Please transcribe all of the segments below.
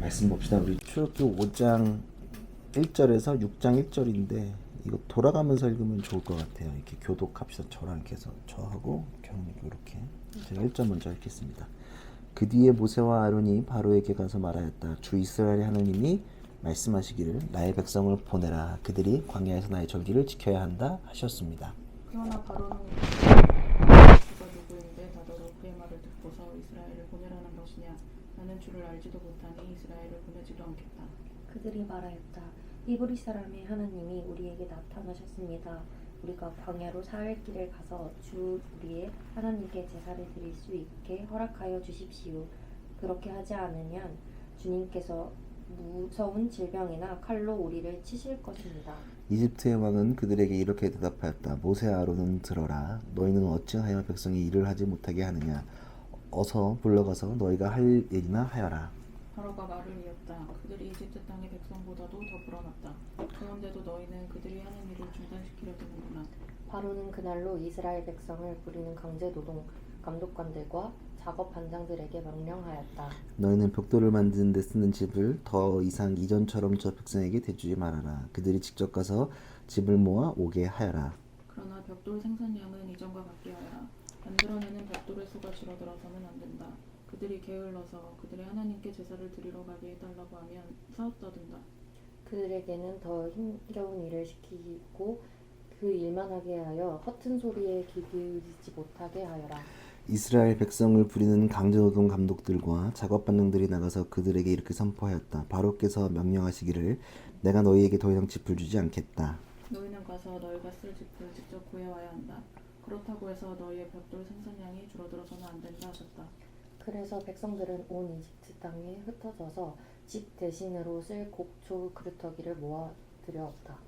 말씀 봅시다. 우리 출애굽기 5장 1절에서 6장 1절인데 이거 돌아가면서 읽으면 좋을 것 같아요. 이렇게 교독합시다. 저랑 해서 저하고 경이 이렇게 제가 1절 먼저 읽겠습니다. 그 뒤에 모세와 아론이 바로에게 가서 말하였다. 주 이스라엘의 하나님이 말씀하시기를 나의 백성을 보내라. 그들이 광야에서 나의 절기를 지켜야 한다 하셨습니다. 그러나 바로는 주가 누구인데 나더러 그의 말을 듣고서 이스라엘을 보내라는 것이냐 나는 주를 알지도 못하니 이스라엘을 보내지도 않겠다 그들이 말하였다. 히브리 사람의 하나님이 우리에게 나타나셨습니다. 우리가 광야로 사흘 길을 가서 주 우리의 하나님께 제사를 드릴 수 있게 허락하여 주십시오. 그렇게 하지 않으면 주님께서 무서운 질병이나 칼로 우리를 치실 것입니다. 이집트의 왕은 그들에게 이렇게 대답하였다. 모세 아론은 들어라. 너희는 어찌하여 백성이 일을 하지 못하게 하느냐? 어서 불러가서 너희가 할 일이나 하여라. 바로가 말을 이었다 그들이 이집트 땅의 백성보다도 더 불어났다 그런데도 너희는 그들이 하는 일을 중단시키려 드는구나 바로는 그날로 이스라엘 백성을 부리는 강제 노동 감독관들과 작업 반장들에게 명령하였다. 너희는 벽돌을 만드는 데 쓰는 집을 더 이상 이전처럼 저 백성에게 대주지 말아라. 그들이 직접 가서 집을 모아 오게 하여라. 그러나 벽돌 생산량은 이전과 같게 하여라 만들어내는 벽돌의 수가 줄어들어서는 안 된다 그들이 게을러서 그들의 하나님께 제사를 드리러 가게 해달라고 하면 싸웠다든다 그들에게는 더 힘겨운 일을 시키고 그 일만 하게 하여 허튼 소리에 귀 기울이지 못하게 하여라. 이스라엘 백성을 부리는 강제노동 감독들과 작업 반장들이 나가서 그들에게 이렇게 선포하였다. 바로께서 명령하시기를 내가 너희에게 더 이상 집을 주지 않겠다. 너희는 가서 너희가 쓸 집을 직접 구해와야 한다. 그렇다고 해서 너희의 벽돌 생산량이 줄어들어서는 안 된다 하셨다. 그래서 백성들은 온 이집트 땅에 흩어져서 집 대신으로 쓸 곡초 그루터기를 모아 들여왔다.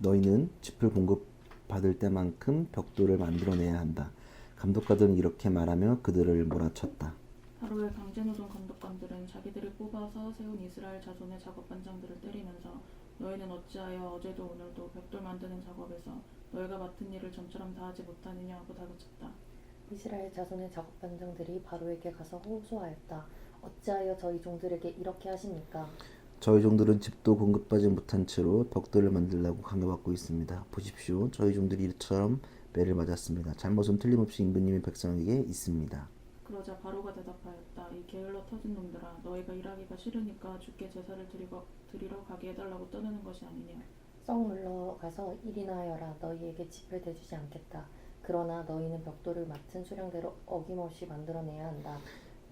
너희는 집을 공급받을 때만큼 벽돌을 만들어내야 한다. 감독가들은 이렇게 말하며 그들을 몰아쳤다. 하루에 강제노동 감독관들은 자기들이 뽑아서 세운 이스라엘 자손의 작업 반장들을 때리면서 너희는 어찌하여 어제도 오늘도 벽돌 만드는 작업에서 너희가 맡은 일을 전처럼 다하지 못하느냐 하고 다그쳤다. 이스라엘 자손의 작업 반장들이 바로에게 가서 호소하였다. 어찌하여 저희 종들에게 이렇게 하십니까? 저희 종들은 집도 공급받지 못한 채로 벽돌을 만들라고 강요받고 있습니다. 보십시오. 저희 종들이 이처럼 매를 맞았습니다. 잘못은 틀림없이 임금님의 백성에게 있습니다. 그러자 바로가 대답하였다. 이 게을러 터진 놈들아, 너희가 일하기가 싫으니까 주께 제사를 드리고, 드리러 가게 해달라고 떠드는 것이 아니냐. 썩 물러가서 일이나 하여라. 너희에게 집을 대주지 않겠다. 그러나 너희는 벽돌을 맡은 수량대로 어김없이 만들어내야 한다.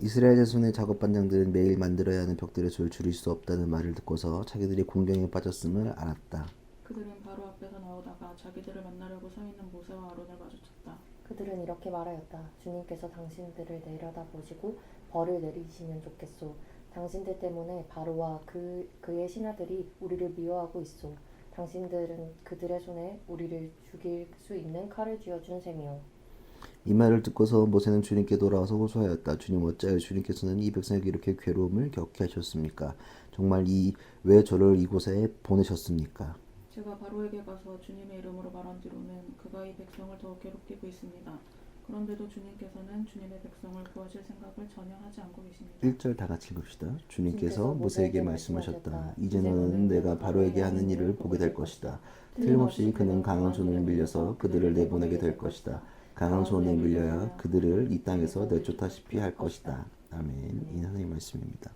이스라엘 자손의 작업 반장들은 매일 만들어야 하는 벽돌의 수를 줄일 수 없다는 말을 듣고서 자기들이 공경에 빠졌음을 알았다. 그들은 바로 앞에서 나오다가 자기들을 만나려고 서 있는 모세와 아론을 마주쳤다. 그들은 이렇게 말하였다. 주님께서 당신들을 내려다 보시고 벌을 내리시면 좋겠소. 당신들 때문에 바로와 그 그의 신하들이 우리를 미워하고 있소. 당신들은 그들의 손에 우리를 죽일 수 있는 칼을 쥐어준 셈이요. 이 말을 듣고서 모세는 주님께 돌아와서 호소하였다. 주님 어찌하여 주님께서는 이 백성에게 이렇게 괴로움을 겪게 하셨습니까? 정말 이 왜 저를 이곳에 보내셨습니까? 제가 바로에게 가서 주님의 이름으로 말한 뒤로는 그가 이 백성을 더 괴롭히고 있습니다. 그런데도 주님께서는 주님의 백성을 구하실 생각을 전혀 하지 않고 계십니다. 1절 다 같이 읽읍시다. 주님께서 모세에게 말씀하셨다. 이제 너는 내가 바로에게 하는 일을 보게 될 것이다. 틀림없이 그는 강한 손을 밀려서 그들을 내보내게 될 것이다. 강한 손에 밀려야 그들을 이 땅에서 내쫓다시피 할 것이다. 아멘. 이 하나님 말씀입니다.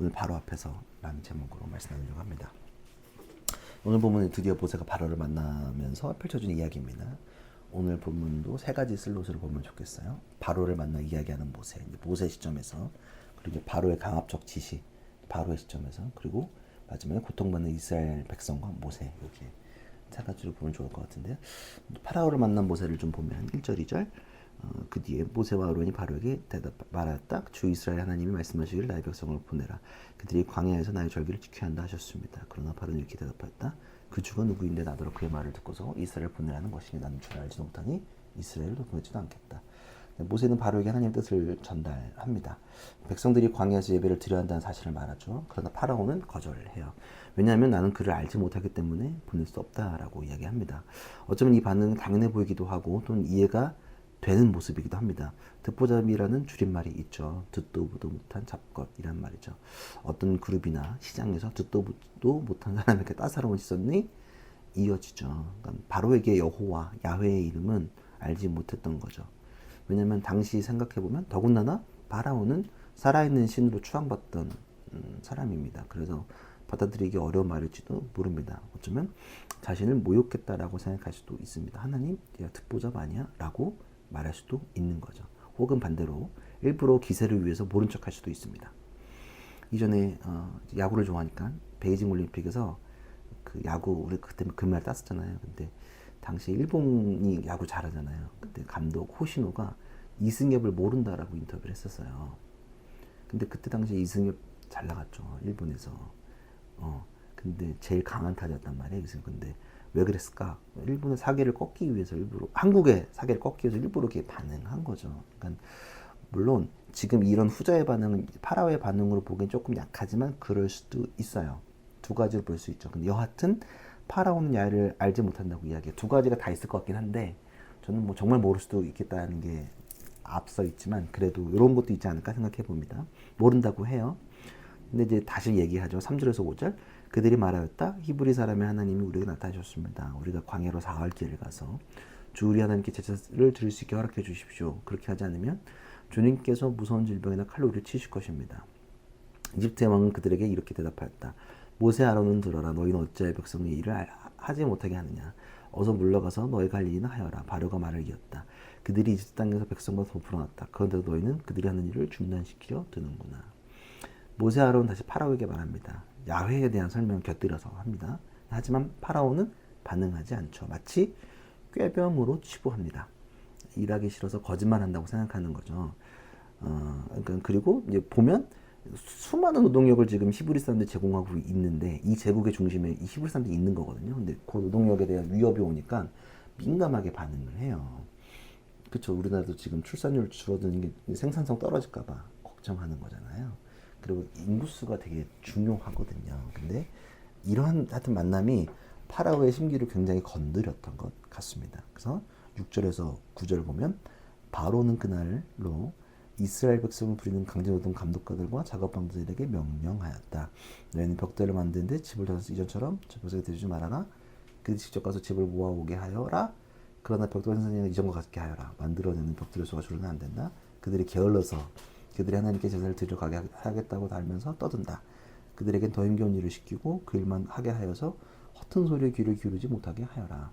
오늘 바로 앞에서 라는 제목으로 말씀 나누려고 합니다. 오늘 본문은 드디어 모세가 바로를 만나면서 펼쳐진 이야기입니다. 오늘 본문도 세 가지 슬롯으로 보면 좋겠어요. 바로를 만나 이야기하는 모세, 모세 시점에서 그리고 바로의 강압적 지시, 바로의 시점에서 그리고 마지막에 고통받는 이스라엘 백성과 모세 이렇게 세 가지로 보면 좋을 것 같은데요. 파라오를 만난 모세를 좀 보면 1절, 2절 어, 그 뒤에 모세와 아론이 바로에게 대답 말하였다. 주 이스라엘 하나님이 말씀하시기를 나의 백성을 보내라. 그들이 광야에서 나의 절기를 지켜야 한다 하셨습니다. 그러나 바로는 이렇게 대답하였다. 그 주가 누구인데 나더러 그의 말을 듣고서 이스라엘 보내라는 것이니 나는 주를 알지도 못하니 이스라엘로 보내지도 않겠다. 모세는 바로에게 하나님의 뜻을 전달합니다. 백성들이 광야에서 예배를 드려야 한다는 사실을 말하죠. 그러나 파라오는 거절해요. 왜냐하면 나는 그를 알지 못하기 때문에 보낼 수 없다라고 이야기합니다. 어쩌면 이 반응은 당연해 보이기도 하고 또는 이해가 되는 모습이기도 합니다. 듣보잡이라는 줄임말이 있죠. 듣도 보도 못한 잡것이란 말이죠. 어떤 그룹이나 시장에서 듣도 보도 못한 사람에게 따사로운 시선이 이어지죠. 그러니까 바로에게 여호와 야훼의 이름은 알지 못했던 거죠. 왜냐하면 당시 생각해 보면 더군다나 바라오는 살아있는 신으로 추앙받던 음, 사람입니다. 그래서 받아들이기 어려운 말일지도 모릅니다. 어쩌면 자신을 모욕했다라고 생각할 수도 있습니다. 하나님, 야 듣보잡 아니야? 라고 말할 수도 있는 거죠. 혹은 반대로 일부러 기세를 위해서 모른 척 할 수도 있습니다. 이전에 어, 야구를 좋아하니까 베이징 올림픽에서 그 야구 우리 그때 금메달 땄었잖아요. 근데 당시 일본이 야구 잘하잖아요. 그때 감독 호시노가 이승엽을 모른다라고 인터뷰를 했었어요. 근데 그때 당시 이승엽 잘 나갔죠. 일본에서. 어. 근데 제일 강한 타자였단 말이에요. 이승엽. 근데 왜 그랬을까? 일본의 사계를 꺾기 위해서 일부러 한국의 사계를 꺾기 위해서 일부러 이렇게 반응한 거죠. 그러니까 물론 지금 이런 후자의 반응은 파라오의 반응으로 보기엔 조금 약하지만 그럴 수도 있어요. 두 가지를 볼수 있죠. 근데 여하튼 파라오는 야를 알지 못한다고 이야기해. 두 가지가 다 있을 것 같긴 한데 저는 뭐 정말 모를 수도 있겠다는 게 앞서 있지만 그래도 이런 것도 있지 않을까 생각해 봅니다. 모른다고 해요. 근데 이제 다시 얘기하죠. 3절에서 5절. 그들이 말하였다. 히브리 사람의 하나님이 우리에게 나타나셨습니다. 우리가 광야로 사흘 길을 가서 주 우리 하나님께 제사를 드릴 수 있게 허락해 주십시오. 그렇게 하지 않으면 주님께서 무서운 질병이나 칼로 우리를 치실 것입니다. 이집트의 왕은 그들에게 이렇게 대답하였다. 모세 아론은 들어라. 너희는 어찌하여 백성의 일을 하- 하지 못하게 하느냐. 어서 물러가서 너희가 할 일이나 하여라. 바로가 말을 이었다. 그들이 이집트 땅에서 백성보다 더 불어났다. 그런데도 너희는 그들이 하는 일을 중단시키려 드는구나. 모세 아론 다시 파라오에게 말합니다. 야훼에 대한 설명을 곁들여서 합니다. 하지만 파라오는 반응하지 않죠. 마치 꾀병으로 치부합니다. 일하기 싫어서 거짓말한다고 생각하는 거죠. 어, 그러니까 그리고 이제 보면 수많은 노동력을 지금 히브리 사람들이 제공하고 있는데 이 제국의 중심에 이 히브리 사람들이 있는 거거든요. 근데 그 노동력에 대한 위협이 오니까 민감하게 반응을 해요. 그렇죠. 우리나라도 지금 출산율 줄어드는 게 생산성 떨어질까 봐 걱정하는 거잖아요. 그리고 인구수가 되게 중요하거든요. 근데 이러한 하여튼 만남이 파라오의 심기를 굉장히 건드렸던 것 같습니다. 그래서 6절에서 9절 보면 바로는 그날로 이스라엘 백성을 부리는 강제노동 감독가들과 작업방들에게 명령하였다. 너희는 벽돌을 만드는데 집을 다서 이전처럼 저벽에 대주지 말아라. 그들이 직접 가서 집을 모아오게 하여라. 그러나 벽돌 선생님은 이전과 같게 하여라. 만들어내는 벽돌의 수가 줄어는 안 된다. 그들이 게을러서 그들이 하나님께 제사를 드려 가게 하겠다고 달면서 떠든다. 그들에겐 더 힘겨운 일을 시키고 그 일만 하게 하여서 허튼 소리에 귀를 기울이지 못하게 하여라.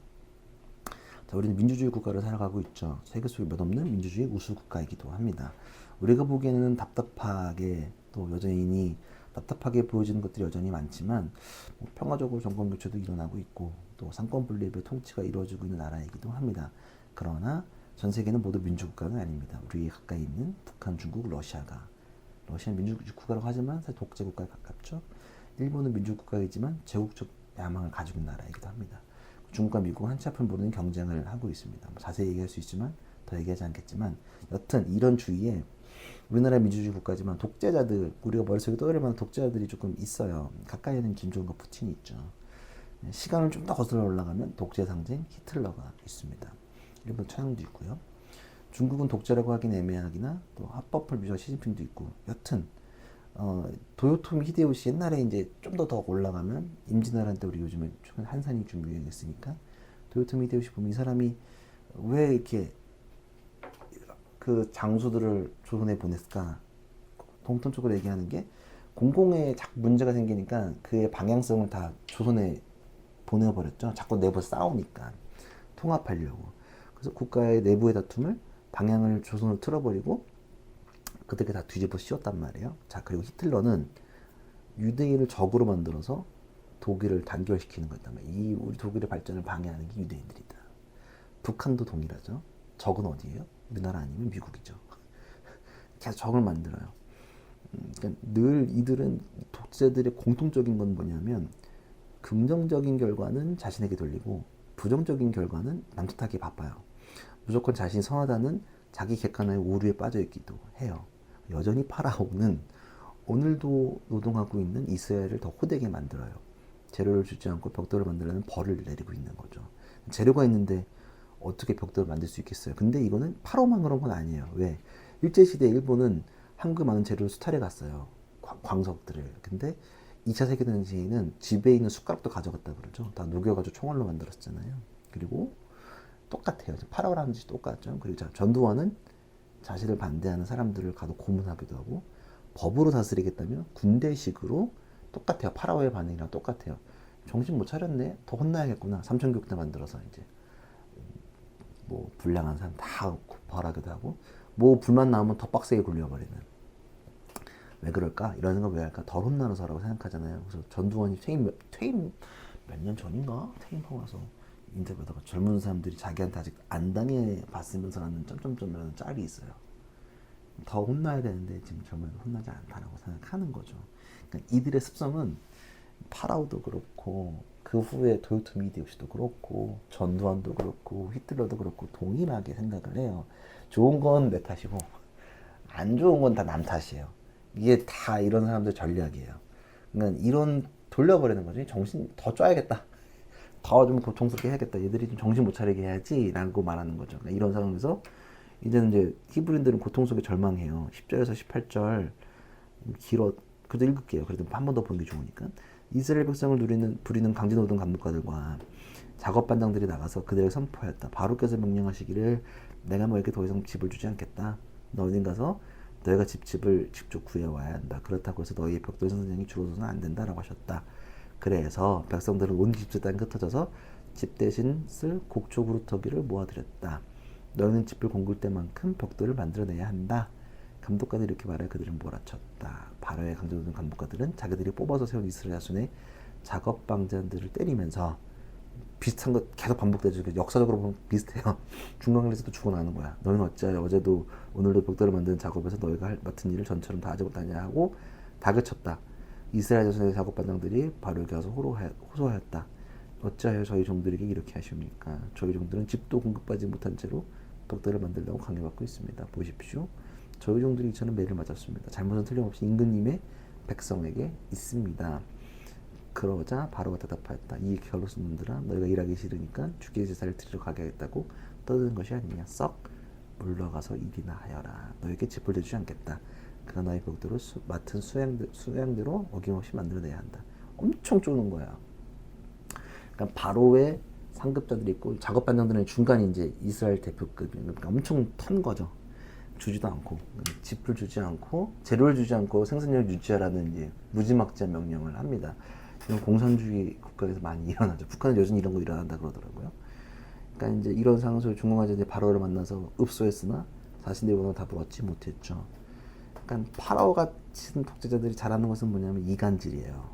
자, 우리는 민주주의 국가를 살아가고 있죠. 세계 속에 몇 없는 민주주의 우수 국가이기도 합니다. 우리가 보기에는 답답하게 또 여전히 답답하게 보여지는 것들이 여전히 많지만 뭐 평화적으로 정권 교체도 일어나고 있고 또 상권 분립의 통치가 이루어지고 있는 나라이기도 합니다. 그러나 전 세계는 모두 민주국가는 아닙니다. 우리 가까이 있는 북한, 중국, 러시아가 러시아는 민주국가라고 하지만 사실 독재국가에 가깝죠. 일본은 민주국가이지만 제국적 야망을 가지고 있는 나라이기도 합니다. 중국과 미국은 한치 앞을 모르는 경쟁을 하고 있습니다. 뭐 자세히 얘기할 수 있지만 더 얘기하지 않겠지만 여튼 이런 주위에 우리나라 민주주의 국가지만 독재자들 우리가 머릿속에 떠오를 만한 독재자들이 조금 있어요. 가까이에는 김정은과 푸틴이 있죠. 시간을 좀 더 거슬러 올라가면 독재 상징 히틀러가 있습니다. 일본 천황도 있고요. 중국은 독재라고 하긴 애매하기나 또 합법을 위한 시진핑도 있고 여튼 어, 도요토미 히데요시 옛날에 이제 좀 더 더 올라가면 임진왜란 때 우리 요즘에 최근 한산이 좀 유행했으니까 도요토미 히데요시 보면 이 사람이 왜 이렇게 그 장수들을 조선에 보냈을까? 공통적으로 얘기하는 게 공공에 자꾸 문제가 생기니까 그의 방향성을 다 조선에 보내버렸죠. 자꾸 내부 싸우니까 통합하려고. 그래서 국가의 내부의 다툼을 방향을 조선으로 틀어버리고 그들께 다 뒤집어 씌웠단 말이에요. 자 그리고 히틀러는 유대인을 적으로 만들어서 독일을 단결시키는 거였단 말이에요. 이 우리 독일의 발전을 방해하는 게 유대인들이다. 북한도 동일하죠. 적은 어디예요? 우리나라 아니면 미국이죠. 계속 적을 만들어요. 음, 그러니까 늘 이들은 독재들의 공통적인 건 뭐냐면 긍정적인 결과는 자신에게 돌리고 부정적인 결과는 남탓하기 바빠요. 무조건 자신이 선하다는 자기 객관화의 오류에 빠져 있기도 해요. 여전히 파라오는 오늘도 노동하고 있는 이스라엘을 더 호되게 만들어요. 재료를 주지 않고 벽돌을 만들려는 벌을 내리고 있는 거죠. 재료가 있는데 어떻게 벽돌을 만들 수 있겠어요? 근데 이거는 파로만 그런 건 아니에요. 왜? 일제시대 일본은 한국의 많은 재료를 수탈해 갔어요. 광- 광석들을. 근데 2차 세계대전 시에는 집에 있는 숟가락도 가져갔다 그러죠. 다 녹여가지고 총알로 만들었잖아요. 그리고 똑같아요. 파라오라는 짓이 똑같죠. 그리고 자, 전두환은 자신을 반대하는 사람들을 가도 고문하기도 하고 법으로 다스리겠다면 군대식으로 똑같아요. 파라오의 반응이랑 똑같아요. 정신 못 차렸네. 더 혼나야겠구나. 삼천교육대 만들어서 이제 뭐 불량한 사람 다 벌하기도 하고 뭐 불만 나오면 더 빡세게 굴려버리는 왜 그럴까 이런 생각 왜 할까 덜 혼나는 사라고 생각하잖아요 그래서 전두환이 퇴임 몇- 퇴임 몇 년 전인가 퇴임하고 나서 인터뷰하다가 젊은 사람들이 자기한테 아직 안 당해 봤으면서 하는 점점점이라는 짤이 있어요 더 혼나야 되는데 지금 젊은 혼나지 않다라고 생각하는 거죠 그러니까 이들의 습성은 파라오도 그렇고 그 후에 도요토미 히데요시도 그렇고 전두환도 그렇고 히틀러도 그렇고 동일하게 생각을 해요. 좋은 건 내 탓이고 안 좋은 건 다 남 탓이에요. 이게 다 이런 사람들 전략이에요. 그러니까 이런 돌려버리는 거지. 정신 더 쪄야겠다. 더좀 고통스럽게 해야겠다. 얘들이 좀 정신 못 차리게 해야지라고 말하는 거죠. 그러니까 이런 상황에서 이제는 이제 히브리인들은 고통 속에 절망해요. 10절에서 18절 길어 그래도 읽을게요. 그래도 한 번 더 보는 게 좋으니까 이스라엘 백성을 누리는 부리는 강제노동 감독가들과 작업 반장들이 나가서 그들을 선포하였다. 바로께서 명령하시기를 내가 너에게 더 이상 집을 주지 않겠다. 너희는 가서 너희가 집 집을 직접 구해와야 한다. 그렇다고 해서 너희의 벽돌 선생이 줄어서는 안 된다라고 하셨다. 그래서 백성들은 온 땅에 흩어져서 집 대신 쓸 곡조 그루터기를 모아들였다. 너희는 집을 공굴 때만큼 벽돌을 만들어내야 한다. 감독관들이 이렇게 말해 그들은 몰아쳤다. 바로의 강제노동 감독관들은 자기들이 뽑아서 세운 이스라엘 자손의 작업 방장들을 때리면서 비슷한 것 계속 반복되죠. 그 역사적으로 보면 비슷해요. 중간에서도 죽어나는 거야. 너희는 어찌하여 어제도 오늘도 벽돌을 만드는 작업에서 너희가 할- 맡은 일을 전처럼 다 하지 못하냐 하고 다그쳤다. 이스라엘 자손의 작업 반장들이 바로에게 가서 호소하였다. 어찌하여 저희 종들에게 이렇게 하십니까? 저희 종들은 집도 공급받지 못한 채로 벽돌을 만들려고 강요받고 있습니다. 보십시오. 저희 종들이 이처럼 매를 맞았습니다. 잘못은 틀림없이 임금님의 백성에게 있습니다. 그러자 바로가 대답하였다. 이 결로스 놈들아 너희가 일하기 싫으니까 주기의 제사를 드리러 가게 하겠다고 떠드는 것이 아니냐. 썩 물러가서 일이나 하여라. 너에게 집을 내주지 않겠다. 너희 벽돌을 수, 맡은 수양대, 수양대로 어김없이 만들어내야 한다. 엄청 쪼는 거야. 그러니까 바로의 상급자들이 있고 작업 반장들은 중간에 이제 이스라엘 대표급 그러니까 엄청 턴 거죠. 주지도 않고 집을 주지 않고 재료를 주지 않고 생산력을 유지하라는 이제 무지막지한 명령을 합니다. 이런 공산주의 국가에서 많이 일어나죠. 북한은 요즘 이런 거 일어난다 그러더라고요. 그러니까 이제 이런 상황 속에 중공화제 바로를 만나서 읍소했으나 자신들이 원하는 답을 얻지 못했죠. 그러니까 파라오 같은 독재자들이 잘하는 것은 뭐냐면 이간질이에요.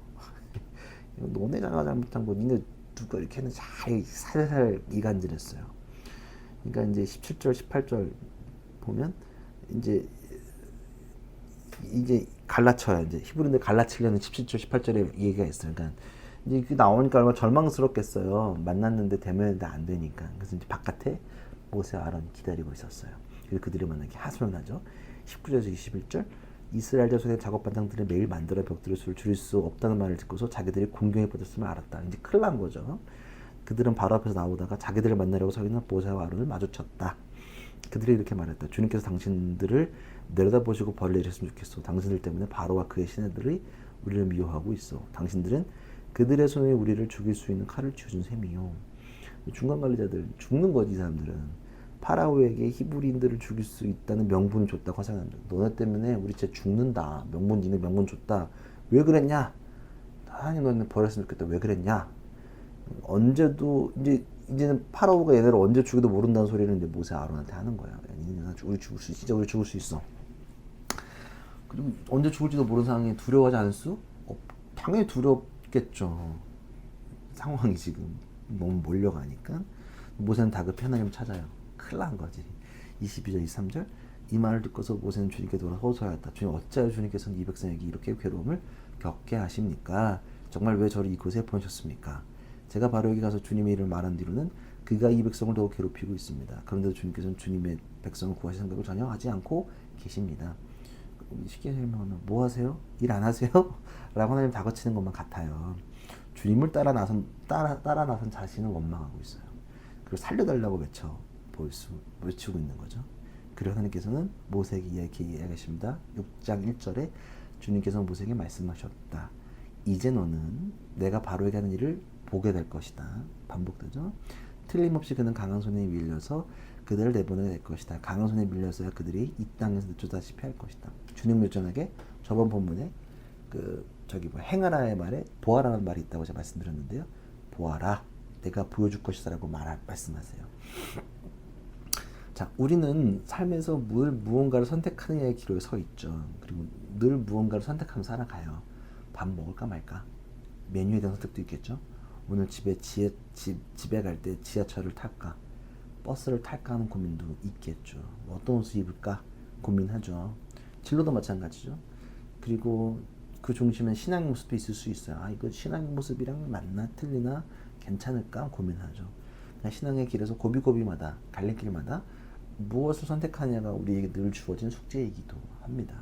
너네가 잘못한 거, 니네 누가 이렇게 했는지 잘 살살 이간질했어요. 그러니까 이제 17절, 18절 보면 이제 이제 갈라쳐요. 이제 히브리인들 갈라치려는 17절, 18절에 얘기가 있어요. 그러니까 이제 나오니까 얼마나 절망스럽겠어요. 만났는데 대면인데 안 되니까. 그래서 이제 바깥에 모세와 아론이 기다리고 있었어요. 그래서 그들이 만나게 하소연 하죠. 19절에서 21절 이스라엘 자손의 작업 반장들은 매일 만들어 벽돌의 수를 줄일 수 없다는 말을 듣고서 자기들이 공경에 빠졌음을 알았다. 이제 큰일 난 거죠. 그들은 바로 앞에서 나오다가 자기들을 만나려고 서 있는 모세와 아론을 마주쳤다. 그들이 이렇게 말했다. 주님께서 당신들을 내려다보시고 벌을 내리셨으면 좋겠어. 당신들 때문에 바로와 그의 신하들이 우리를 미워하고 있어. 당신들은 그들의 손에 우리를 죽일 수 있는 칼을 쥐어준 셈이요. 중간 관리자들 죽는 거지 이 사람들은. 파라오에게 히브리인들을 죽일 수 있다는 명분을 줬다고 하잖아요. 너네 때문에 우리 진짜 죽는다. 명분 니네 명분 줬다. 왜 그랬냐? 하나님 너네 버렸으면 좋겠다. 왜 그랬냐? 언제도 이제 이제는 파라오가 얘네를 언제 죽여도 모른다는 소리를 이제 모세 아론한테 하는 거야. 야, 니네 우리 죽을 수 진짜 우리 죽을 수 있어. 그리고 언제 죽을지도 모르는 상황에 두려워하지 않을 수? 없, 당연히 두렵겠죠. 상황이 지금 너무 몰려가니까 모세는 다급히 하나님을 찾아요. 큰일 난 거지. 22절, 23절 이 말을 듣고서 모세는 주님께 돌아 호소하였다. 주님 어찌하여 주님께서는 이 백성에게 이렇게 괴로움을 겪게 하십니까? 정말 왜 저를 이곳에 보내셨습니까? 제가 바로 여기 가서 주님의 이름을 말한 뒤로는 그가 이 백성을 더욱 괴롭히고 있습니다. 그런데도 주님께서는 주님의 백성을 구하실 생각을 전혀 하지 않고 계십니다. 쉽게 설명하면 뭐 하세요? 일 안 하세요? 라고 하나님 다그치는 것만 같아요. 주님을 따라 나선 따라 따라 나선 자신을 원망하고 있어요. 그리고 살려달라고 외쳐 볼 수 외치고 있는 거죠. 그리고 하나님께서는 모세에게 이렇게 이야기하십니다. 6장 1절에 주님께서 모세에게 말씀하셨다. 이제 너는 내가 바로에게 하는 일을 보게 될 것이다. 반복되죠. 틀림없이 그는 강한 손에 밀려서 그들을 내보내게 될 것이다. 강한 손에 밀려서야 그들이 이 땅에서 늦추다시피 할 것이다. 주님 요전하게 저번 본문에 그 저기 뭐 행하라의 말에 보아라는 말이 있다고 제가 말씀드렸는데요. 보아라, 내가 보여줄 것이다라고 말 말씀하세요. 자, 우리는 삶에서 늘 무언가를 선택하느냐의 기로에 서 있죠. 그리고 늘 무언가를 선택하면서 살아가요. 밥 먹을까 말까? 메뉴에 대한 선택도 있겠죠. 오늘 집에 지하, 집, 집에 갈 때 지하철을 탈까? 버스를 탈까 하는 고민도 있겠죠. 뭐 어떤 옷을 입을까? 고민하죠. 진로도 마찬가지죠. 그리고 그 중심에 신앙의 모습도 있을 수 있어요. 아, 이거 신앙의 모습이랑 맞나? 틀리나? 괜찮을까? 고민하죠. 신앙의 길에서 고비고비마다, 갈림길마다 무엇을 선택하냐가 우리에게 늘 주어진 숙제이기도 합니다.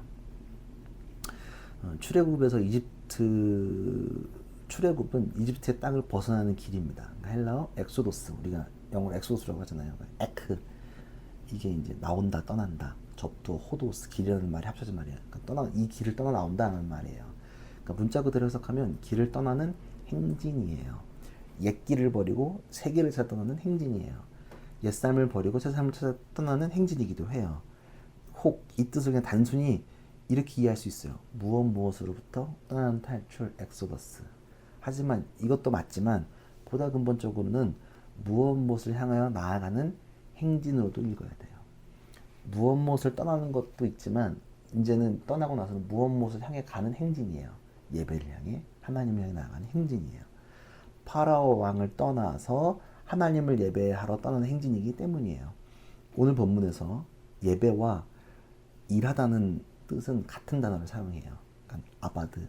어, 출애굽에서 이집트 출애굽은 이집트의 땅을 벗어나는 길입니다. 그러니까 헬라어 엑소도스 우리가 영어로 엑소도스라고 하잖아요. 에크 이게 이제 나온다 떠난다 접도 호도스 길이라는 말이 합쳐진 말이에요. 그러니까 떠나 이 길을 떠나 나온다는 말이에요. 그러니까 문자 그대로 해석하면 길을 떠나는 행진이에요. 옛 길을 버리고 새 길을 찾아 떠나는 행진이에요. 옛 삶을 버리고 새 삶을 찾아 떠나는 행진이기도 해요. 혹 이 뜻을 그냥 단순히 이렇게 이해할 수 있어요. 무엇 무엇으로부터 떠나는 탈출 엑소더스. 하지만 이것도 맞지만 보다 근본적으로는 무엇 무엇을 향하여 나아가는 행진으로도 읽어야 돼요. 무엇 무엇을 떠나는 것도 있지만 이제는 떠나고 나서는 무엇 무엇을 향해 가는 행진이에요. 예배를 향해 하나님을 향해 나아가는 행진이에요. 파라오 왕을 떠나서 하나님을 예배하러 떠나는 행진이기 때문이에요. 오늘 본문에서 예배와 일하다는 뜻은 같은 단어를 사용해요. 그러니까 아바드.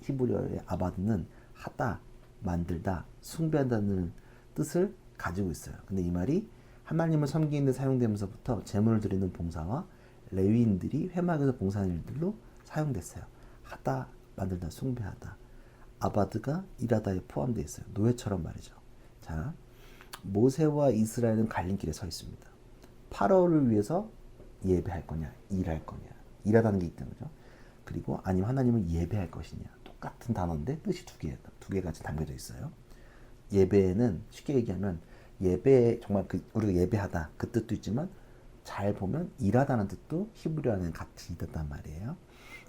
히브리어의 아바드는 하다, 만들다, 숭배한다는 뜻을 가지고 있어요. 근데 이 말이 하나님을 섬기는 데 사용되면서부터 제물을 드리는 봉사와 레위인들이 회막에서 봉사하는 일들로 사용됐어요. 하다, 만들다, 숭배하다. 아바드가 일하다에 포함되어 있어요. 노예처럼 말이죠. 자, 모세와 이스라엘은 갈림길에 서 있습니다. 파라오를 위해서 예배할 거냐, 일할 거냐. 일하다는 게 있다는 거죠. 그리고 아니면 하나님을 예배할 것이냐. 똑같은 단어인데 뜻이 두 개, 두 개가 담겨져 있어요. 예배는 쉽게 얘기하면 예배 정말 그 우리가 예배하다 그 뜻도 있지만 잘 보면 일하다는 뜻도 히브리어는 같이 있단 말이에요.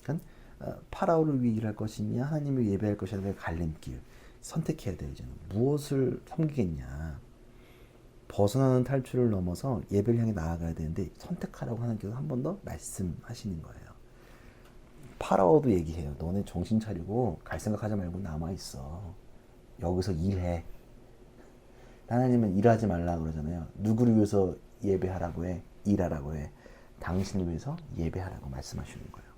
그러니까 어, 파라오를 위해 일할 것이냐 하나님을 예배할 것이냐의 갈림길 선택해야. 이제는 무엇을 섬기겠냐. 벗어나는 탈출을 넘어서 예배를 향해 나아가야 되는데 선택하라고 하나님께서 한 번 더 말씀하시는 거예요. 파라오도 얘기해요. 너네 정신 차리고 갈 생각하지 말고 남아 있어. 여기서 일해. 하나님은 일하지 말라 그러잖아요. 누구를 위해서 예배하라고 해? 일하라고 해. 당신을 위해서 예배하라고 말씀하시는 거예요.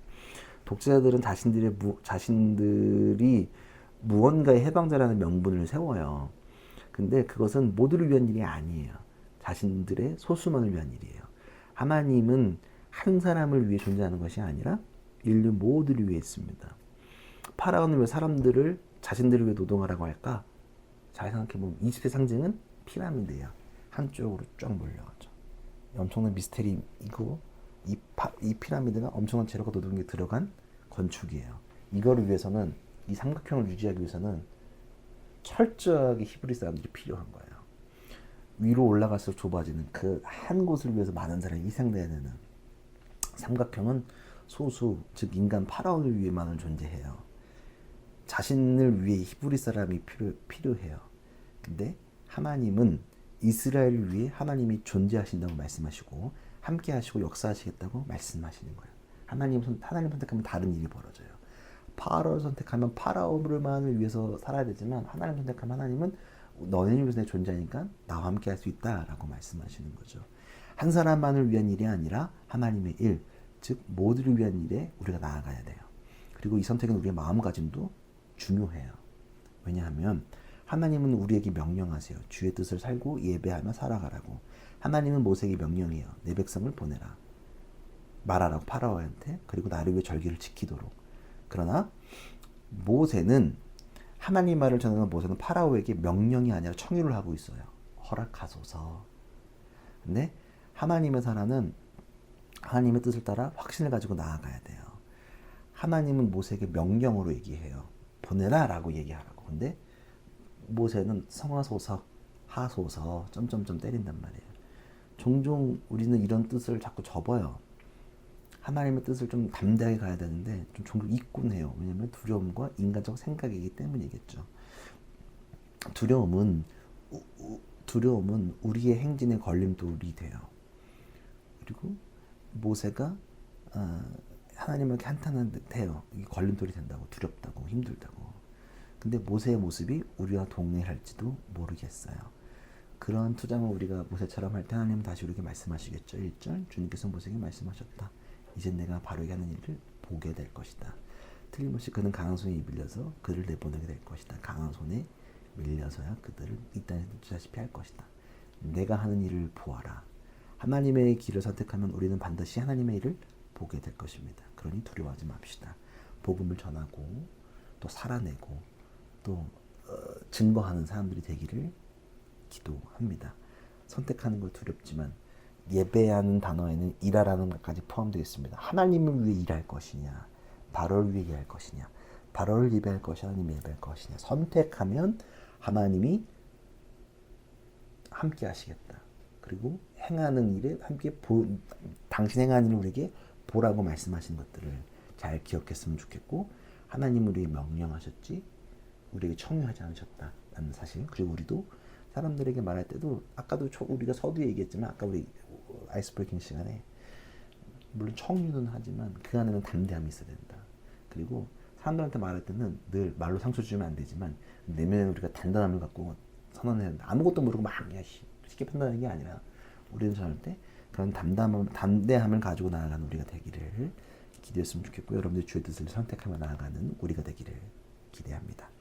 독자들은 자신들의 무, 자신들이 무언가의 해방자라는 명분을 세워요. 근데 그것은 모두를 위한 일이 아니에요. 자신들의 소수만을 위한 일이에요. 하나님은 한 사람을 위해 존재하는 것이 아니라 인류 모두를 위해 있습니다. 파라오는 왜 사람들을 자신들을 위해 노동하라고 할까? 잘 생각해보면 이집트의 상징은 피라미드예요. 한쪽으로 쫙 몰려가죠. 엄청난 미스테리이고 이, 파, 이 피라미드가 엄청난 재료가 노동에 들어간 건축이에요. 이거를 위해서는 이 삼각형을 유지하기 위해서는 철저하게 히브리 사람들이 필요한 거예요. 위로 올라갈수록 좁아지는 그 한 곳을 위해서 많은 사람이 희생돼야 되는 삼각형은 소수 즉 인간 파라오를 위해만을 존재해요. 자신을 위해 히브리 사람이 필요, 필요해요. 근데 하나님은 이스라엘을 위해 하나님이 존재하신다고 말씀하시고 함께 하시고 역사하시겠다고 말씀하시는 거예요. 하나님 선택하면 다른 일이 벌어져요. 파라오를 선택하면 파라오를만을 위해서 살아야 되지만 하나님 선택하면 하나님은 너네를 위해서 존재하니까 나와 함께 할 수 있다라고 말씀하시는 거죠. 한 사람만을 위한 일이 아니라 하나님의 일, 즉 모두를 위한 일에 우리가 나아가야 돼요. 그리고 이 선택은 우리의 마음가짐도 중요해요. 왜냐하면 하나님은 우리에게 명령하세요. 주의 뜻을 살고 예배하며 살아가라고. 하나님은 모세에게 명령해요. 내 백성을 보내라. 말하라고 파라오한테 그리고 나를 위해 절기를 지키도록. 그러나 모세는 하나님 말을 전하는 모세는 파라오에게 명령이 아니라 청유를 하고 있어요. 어, 허락하소서. 근데 하나님의 사람은 하나님의 뜻을 따라 확신을 가지고 나아가야 돼요. 하나님은 모세에게 명령으로 얘기해요. 보내라라고 얘기하라고. 근데 모세는 성하소서, 하소서, 점점점 때린단 말이에요. 종종 우리는 이런 뜻을 자꾸 접어요. 하나님의 뜻을 좀 담대하게 가야 되는데 좀 종종 잊곤 해요. 왜냐하면 두려움과 인간적 생각이기 때문이겠죠. 두려움은 두려움은 우리의 행진의 걸림돌이 돼요. 그리고 모세가 어, 하나님에게 한탄한 듯해요. 걸림돌이 된다고 두렵다고 힘들다고. 근데 모세의 모습이 우리와 동의할지도 모르겠어요. 그런 투정을 우리가 모세처럼 할 때 하나님 다시 우리에게 말씀하시겠죠. 1절 주님께서 모세에게 말씀하셨다. 이제 내가 바로게 하는 일을 보게 될 것이다. 틀림없이 그는 강한 손에 밀려서 그를 내보내게 될 것이다. 강한 손에 밀려서야 그들을 이 땅에서 쫓아다시피 할 것이다. 내가 하는 일을 보아라. 하나님의 길을 선택하면 우리는 반드시 하나님의 일을 보게 될 것입니다. 그러니 두려워하지 맙시다. 복음을 전하고 또 살아내고 또 어, 증거하는 사람들이 되기를 기도합니다. 선택하는 걸 두렵지만 예배하는 단어에는 일하라는 것까지 포함되어 있습니다. 하나님을 위해 일할 것이냐, 바로를 위해 일할 것이냐, 바로를 예배할 것이 하나님 예배할 것이냐. 선택하면 하나님이 함께 하시겠다. 그리고 행하는 일에 함께 보, 당신 행하는 일을 우리에게 보라고 말씀하신 것들을 잘 기억했으면 좋겠고 하나님 우리에게 명령하셨지 우리에게 청유하지 않으셨다라는 사실 그리고 우리도 사람들에게 말할 때도 아까도 초- 우리가 서두에 얘기했지만 아까 우리 아이스 브레이킹 시간에 물론 청유는 하지만 그 안에는 담대함이 있어야 된다. 그리고 사람들한테 말할 때는 늘 말로 상처 주면 안 되지만 내면에 우리가 단단함을 갖고 선언해야 된다. 아무것도 모르고 막 야, 씨, 쉽게 판단하는 게 아니라 우리는 전할 때 그런 담담함, 담대함을 가지고 나아가는 우리가 되기를 기대했으면 좋겠고 여러분들 주의 뜻을 선택하며 나아가는 우리가 되기를